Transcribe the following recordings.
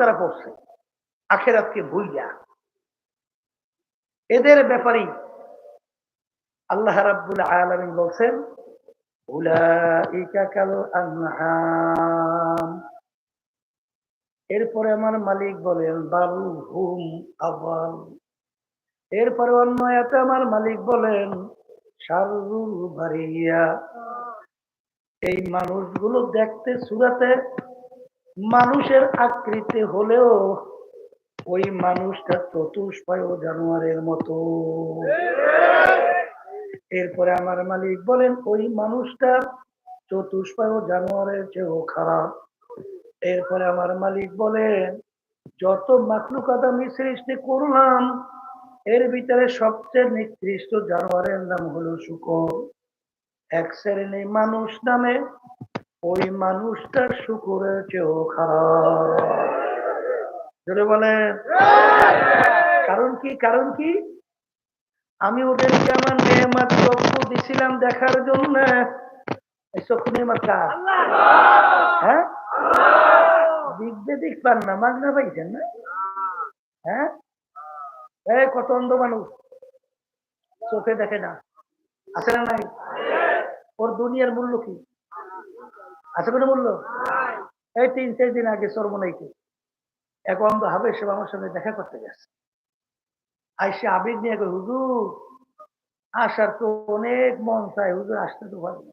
যারা পড়ছে, আখেরাতকে ভুইয়া। এদের ব্যাপারেই আল্লাহ রাব্বুল আলামিন বলছেন এরপরে আমার মালিক বলেন, বাল হুম আবাল। এরপরে অন্য এতে আমার মালিক বলেন শারুল বারিয়া। এই মানুষগুলো দেখতে সুরাতে মানুষের আকৃতি হলেও ওই মানুষটা চতুষ্পায় জানোয়ারের মতো। এরপরে আমার মালিক বলেন, ওই মানুষটা চতুষ্পায় জানোয়ারের চেয়েও খারাপ। এরপরে আমার মালিক বলেন, যত মাকলুকাত আমি সৃষ্টি করলাম, এর ভিতরে সবচেয়ে নিকৃষ্ট জানোয়ারের নাম হলো শুকর। এক শ্রেণি মানুষ নামে ওই মানুষটা শুকুরের চেয়েও খারাপ। জোরে বলেন। কারণ কি কারণ কি? আমি ওদেরকে আমার নেমাত চক্ষু দিছিলাম দেখার জন্য, এই চক্ষু নেমাত কার? হ্যাঁ? দিকবে দিক না মাগনা পাইছেন না? হ্যাঁ? এই কত অন্ধ মানুষ। চোখে দেখে না। আছে না নাই? ওর দুনিয়ার মূল্য কি? আছে কোনো মূল্য এই তিন, চার দিন আগে সর্বনাইকে। এক অন্ধ হবে সে আমার সঙ্গে দেখা করতে গেছে। আইসে আবির নিয়ে হুজুর, আসার তো অনেক মন চায়, হুজুর আসতে তো না।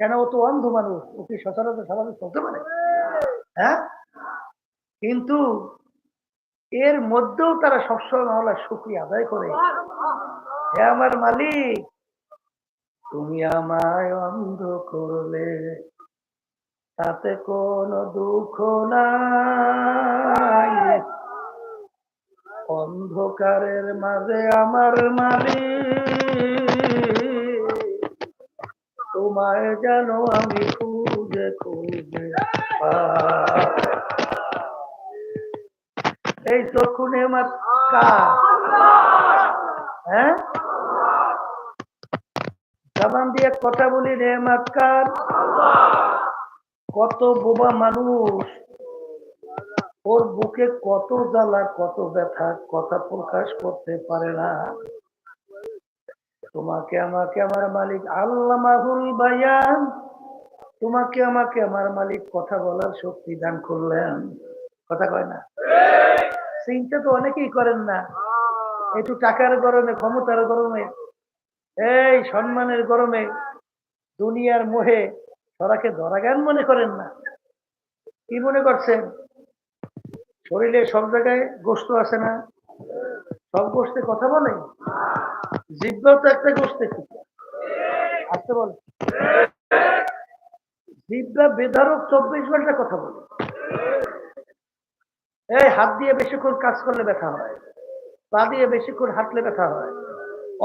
কেন, ও তো অন্ধ মানুষ, ও কি সচরাচর স্বাভাবিক চলতে পারে? হ্যাঁ? কিন্তু এর মধ্যেও তারা সবসময় মামলা শুক্রিয়া আদায় করে। হে আমার মালিক তুমি আমায় অন্ধ করলে, তাতে কোনো দুঃখ নাই। অন্ধকারের মাঝে আমার মালিক, তোমায় যেন আমি খুঁজে খুঁজে এই চক্ষু নেমাত হ্যাঁ? জবান দিয়ে কথা বলি নেমাত কার। কত বোবা মানুষ, ওর বুকে কত জ্বালা, কত ব্যথা, কথা প্রকাশ করতে পারে না। তোমাকে, আমাকে, আমার মালিক আল্লাহ মাহুল বায়ান। তোমাকে, আমাকে, আমার মালিক কথা বলার শক্তি দান করলেন। কথা কয় না? চিন্তা তো অনেকেই করেন না। একটু টাকার গরমে, ক্ষমতার গরমে। এই সম্মানের গরমে দুনিয়ার মোহে সরাকে ধরাগান মনে করেন না। কি মনে করছেন? শরীরে সব জায়গায় গোস্ত আছে না? সব গোষ্ঠে কথা বলে? জিব্বাও তো একটা গোষ্ঠে আসতে বল। জিব্বা বেধারক চব্বিশ ঘণ্টা কথা বলে। এই হাত দিয়ে বেশিক্ষণ কাজ করলে ব্যথা হয়, পা দিয়ে বেশিক্ষণ হাঁটলে ব্যথা হয়।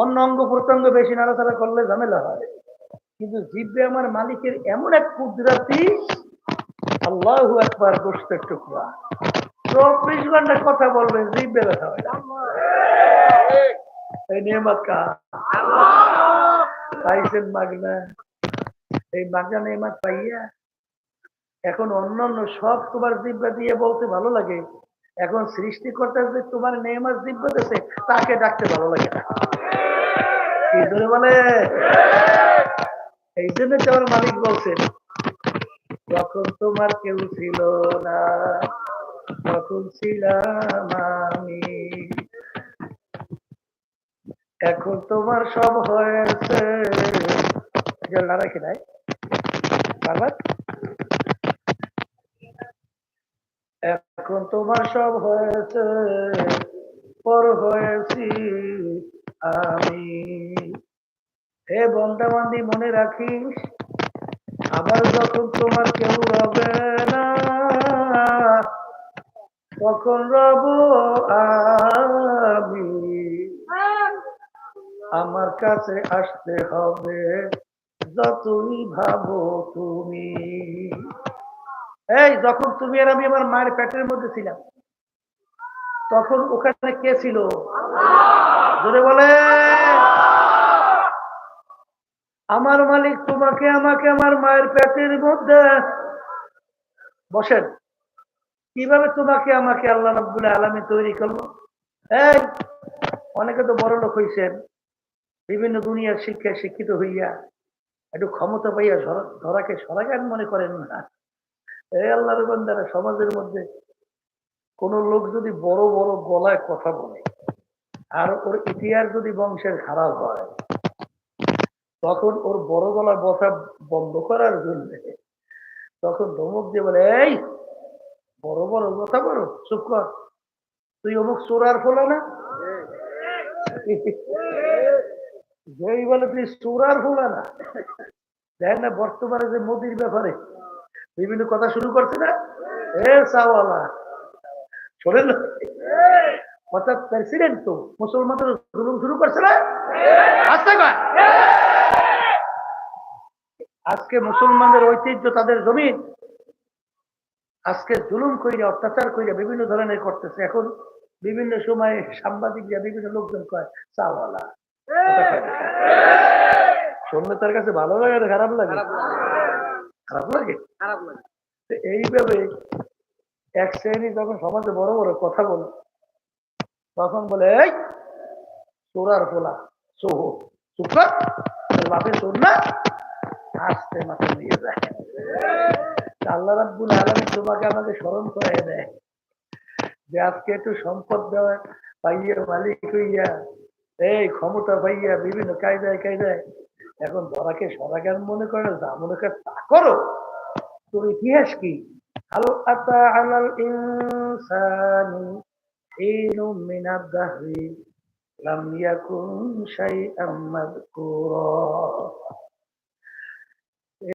অন্য অঙ্গ প্রত্যঙ্গ বেশি নাড়াচাড়া করলে ঝামেলা হয়। কিন্তু জিব্বে আমার মালিকের এমন এক কুদরাতি, আল্লাহ একবার গোষ্ঠের টুকরা। চব্বিশ ঘণ্টা কথা বলবে ব্যথা হয়। এই নিয়মত পাইছেন মাগনা? এই মাগনা নিয়মত পাইয়া এখন অন্যান্য সব তোমার জিব্বা দিয়ে বলতে ভালো লাগে। এখন সৃষ্টিকর্তা যে তোমার নেমার জিব্বা দিয়েছে, তাকে ডাকতে ভালো লাগে না। ধরে বলে? এই জন্য তো আমার মালিক বলছেন, যখন তোমার কেউ ছিল না, তখন ছিলাম আমি। এখন তোমার সব হয়েছে। জলটা রেখে দেয় বারবার? এখন তোমার সব হয়েছে, পর হয়েছি আমি। হে বন্দাবান্দি মনে রাখিস আবার যখন তোমার কেউ রবে না তখন রব আমি। আমার কাছে আসতে হবে যতই ভাবো তুমি। এই যখন তুমি আর আমি আমার মায়ের পেটের মধ্যে ছিলাম তখন ওখানে কে ছিল? জোরে বলে আমার মালিক তোমাকে, আমাকে আমার মায়ের পেটের মধ্যে। বসেন। কীভাবে তোমাকে, আমাকে আল্লাহ রাব্বুল আলামিন তৈরি করল? এই, অনেকে তো বড় লোক হইছেন, বিভিন্ন দুনিয়ার শিক্ষায় শিক্ষিত হইয়া একটু ক্ষমতা পাইয়া ধরা- ধরাকে সরাগান মনে করেন না। এই আল্লাহর বান্দারা সমাজের মধ্যে কোন লোক যদি বড় বড় গলায় কথা বলে, আর ওর ইতিহাস যদি বংশের খারাপ হয় তখন ওর বড় গলায় কথা বন্ধ করার জন্য তখন ধমক দিয়ে বলে, এই, বড় বড় কথা বলো, চুপ কর। তুই অমুক চোরার ফলো না? যেই বলে, তুই চোরার ফোলা না? দেখ না, বর্তমানে যে মোদির ব্যাপারে বিভিন্ন কথা শুরু করছে না? এ চাওয়ালা শোনেন? অর্থাৎ প্রেসিডেন্ট তো মুসলমানদের জুলুম শুরু করছে না আস্তে। আজকে মুসলমানদের ঐতিহ্য তাদের জমিন। আজকে জুলুম কইরা অত্যাচার কইরা বিভিন্ন ধরনের করতেছে। এখন বিভিন্ন সময়ে সাংবাদিকরা বিভিন্ন লোকজন কয় চাওয়ালা। শুনলে তার কাছে ভালো লাগে না খারাপ লাগে? খারাপ লাগে। খারাপ লাগে? এইভাবে এক শ্রেণি যখন সমাজে বড় বড় কথা বলে তখন বলে, এই চোরার চুপ তোর বাপে না? আসতে মাথা দিয়ে যায়। আল্লাহ রাব্বুল আলামিন তোমাকে আমাকে স্মরণ দেয় যে আজকে একটু সম্পদ দেওয়া পাইয়া মালিক হইয়া, এই ক্ষমতা পাইয়া বিভিন্ন কায়দায় কায়দায় এখন ধরাকে সরাগান মনে করে, যা মনে করে তা করো। তোর ইতিহাস কি? আল আতা আলাল ইনসানি হিনু মিনাদ দাহরি লাম ইয়াকুন শাইআম মাযকুরা